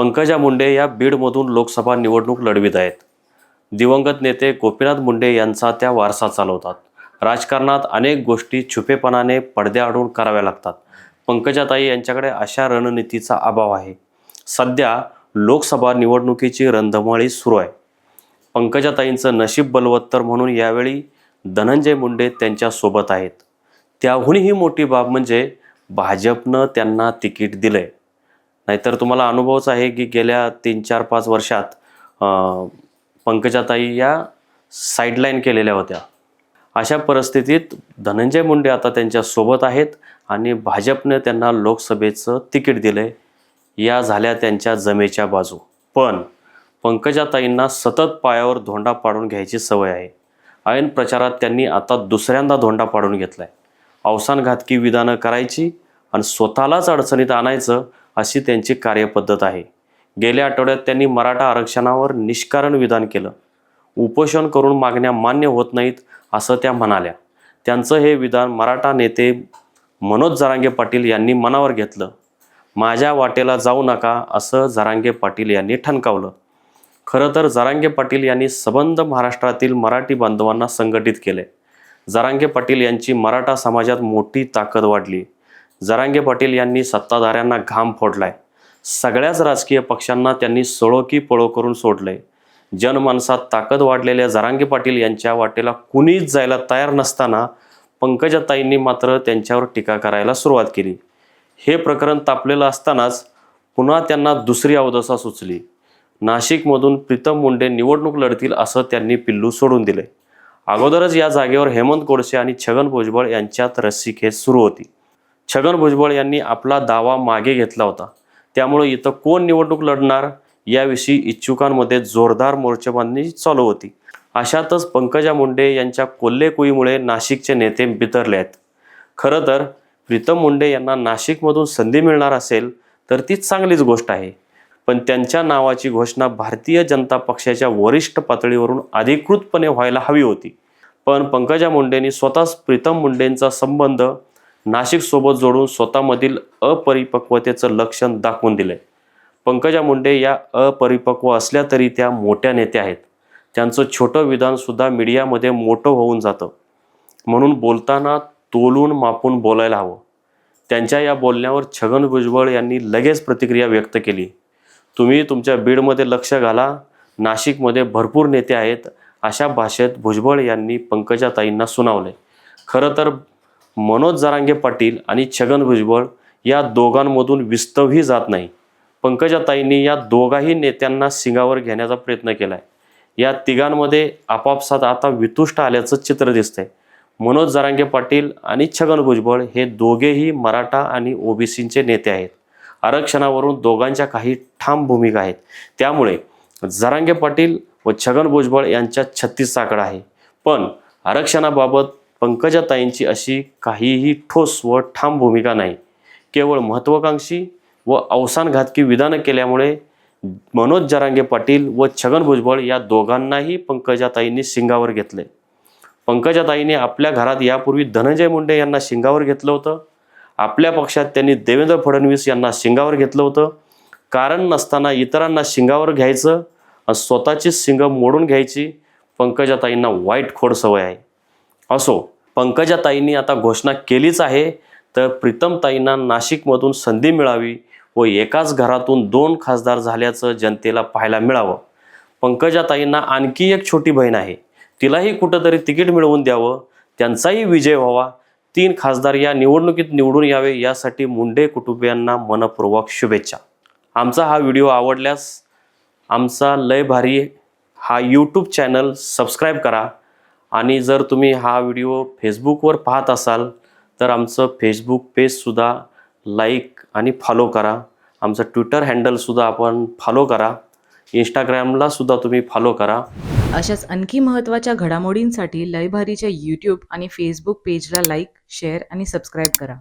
पंकजा मुंडे या बीडमधून लोकसभा निवडणूक लढवित आहेत. दिवंगत नेते गोपीनाथ मुंडे यांचा त्या वारसा चालवतात. राजकारणात अनेक गोष्टी छुपेपणाने पडद्याआडून कराव्या लागतात. पंकजाताई यांच्याकडे अशा रणनीतीचा अभाव आहे. सध्या लोकसभा निवडणुकीची रंधमाळी सुरू आहे. पंकजाताईंचं नशीब बलवत्तर म्हणून यावेळी धनंजय मुंडे त्यांच्यासोबत आहेत. त्याहूनही मोठी बाब म्हणजे भाजपनं त्यांना तिकीट दिलं आहे नाहीतर तुम्हाला अनुभवच आहे की गेल्या तीन चार पाच वर्षात पंकजाताई या साईडलाईन केलेल्या होत्या. अशा परिस्थितीत धनंजय मुंडे आता त्यांच्यासोबत आहेत आणि भाजपने त्यांना लोकसभेचं तिकीट दिलंय. या झाल्या त्यांच्या जमेच्या बाजू. पण पंकजाताईंना सतत पायावर धोंडा पाडून घ्यायची सवय आहे. ऐन प्रचारात त्यांनी आता दुसऱ्यांदा धोंडा पाडून घेतला आहे अवसानघातकी विधानं करायची आणि स्वतःलाच अडचणीत आणायचं अशी त्यांची कार्यपद्धत आहे. गेल्या आठवड्यात त्यांनी मराठा आरक्षणावर निष्कारण विधान केलं. उपोषण करून मागण्या मान्य होत नाहीत असं त्या म्हणाल्या. त्यांचं हे विधान मराठा नेते मनोज जरांगे पाटील यांनी मनावर घेतलं. माझ्या वाटेला जाऊ नका असं जरांगे पाटील यांनी ठणकावलं. खरं तर जरांगे पाटील यांनी सबंध महाराष्ट्रातील मराठी बांधवांना संघटित केले. जरांगे पाटील यांची मराठा समाजात मोठी ताकद वाढली. जरांगे पाटील यांनी सत्ताधाऱ्यांना घाम फोडलाय. सगळ्याच राजकीय पक्षांना त्यांनी सळो की पळो करून सोडलंय. जनमानसात ताकद वाढलेल्या जरांगे पाटील यांच्या वाटेला कुणीच जायला तयार नसताना पंकजाताईंनी मात्र त्यांच्यावर टीका करायला सुरुवात केली. हे प्रकरण तापलेलं असतानाच पुन्हा त्यांना दुसरी अवदसा सुचली. नाशिकमधून प्रीतम मुंडे निवडणूक लढतील असं त्यांनी पिल्लू सोडून दिले अगोदरच या जागेवर हेमंत गोडसे आणि छगन भुजबळ यांच्यात रस्सीखेच सुरू होती. छगन भुजबळ यांनी आपला दावा मागे घेतला होता. त्यामुळे इथं कोण निवडणूक लढणार याविषयी इच्छुकांमध्ये जोरदार मोर्चेबांधणी चालू होती. अशातच पंकजा मुंडे यांच्या कोल्हेकुईमुळे नाशिकचे नेते बितरले आहेत. खरं तर प्रीतम मुंडे यांना नाशिकमधून संधी मिळणार असेल तर ती चांगलीच गोष्ट आहे. पण त्यांच्या नावाची घोषणा भारतीय जनता पक्षाच्या वरिष्ठ पातळीवरून अधिकृतपणे व्हायला हवी होती. पण पंकजा मुंडेंनी स्वतःच प्रीतम मुंडेंचा संबंध नाशिकसोबत जोडून स्वतःमधील अपरिपक्वतेचं लक्षण दाखवून दिलंय. पंकजा मुंडे या अपरिपक्व असल्या तरी त्या मोठ्या नेत्या आहेत. त्यांचं छोटं विधानसुद्धा मीडियामध्ये मोठं होऊन जातं. म्हणून बोलताना तोलून मापून बोलायला हवं. त्यांच्या या बोलण्यावर छगन भुजबळ यांनी लगेच प्रतिक्रिया व्यक्त केली. तुम्ही तुमच्या बीडमध्ये लक्ष घाला. नाशिकमध्ये भरपूर नेते आहेत अशा भाषेत भुजबळ यांनी पंकजाताईंना सुनावले खरं तर मनोज जरांगे पाटील आणि छगन भुजबळ या दोघांमधून विस्तवही जात नाही. पंकजाताईंनी या दोघाही नेत्यांना सिंगावर घेण्याचा प्रयत्न केला आहे या तिघांमध्ये आपापसात आता वितुष्ट आल्याचं चित्र दिसतंय. मनोज जरांगे पाटील आणि छगन भुजबळ हे दोघेही मराठा आणि ओबीसींचे नेते आहेत. आरक्षणावरून दोघांच्या काही ठाम भूमिका आहेत. त्यामुळे जरांगे पाटील व छगन भुजबळ यांच्या छत्तीस आकडा आहे. पण आरक्षणाबाबत पंकजाताईंची अशी काहीही ठोस व ठाम भूमिका नाही. केवळ महत्त्वाकांक्षी व अवसानघातकी विधानं केल्यामुळे मनोज जरांगे पाटील व छगन भुजबळ या दोघांनाही पंकजाताईंनी शिंगावर घेतले. पंकजाताईने आपल्या घरात यापूर्वी धनंजय मुंडे यांना शिंगावर घेतलं होतं. आपल्या पक्षात त्यांनी देवेंद्र फडणवीस यांना शिंगावर घेतलं होतं. कारण नसताना इतरांना शिंगावर घ्यायचं आणि स्वतःची शिंग मोडून घ्यायची पंकजाताईंना वाईट खोड सवय आहे. असो पंकजाताईंनी आता घोषणा केलीच आहे. तर प्रीतमताईंना नाशिकमधून संधी मिळावी व एकाच घरातून दोन खासदार झाल्याचं जनतेला पाहायला मिळावं. पंकजाताईंना आणखी एक छोटी बहीण आहे. तिलाही कुठंतरी तिकीट मिळवून द्यावं. त्यांचाही विजय व्हावा. तीन खासदार या निवडणुकीत निवडून यावे यासाठी मुंडे कुटुंबियांना मनपूर्वक शुभेच्छा. आमचा हा व्हिडिओ आवडल्यास आमचा लय भारी हा यूट्यूब चॅनल सबस्क्राईब करा. आणि जर तुम्ही हा व्हिडिओ फेसबुकवर पाहत असाल तर आमचं फेसबुक पेजसुद्धा लाईक आणि फॉलो करा. आमचं ट्विटर हँडलसुद्धा आपण फॉलो करा. इंस्टाग्रामला सुद्धा तुम्ही फॉलो करा. अशाच आणखी महत्त्वाच्या घडामोडींसाठी लयभारीच्या यूट्यूब आणि फेसबुक पेजला लाईक शेअर आणि सबस्क्राईब करा.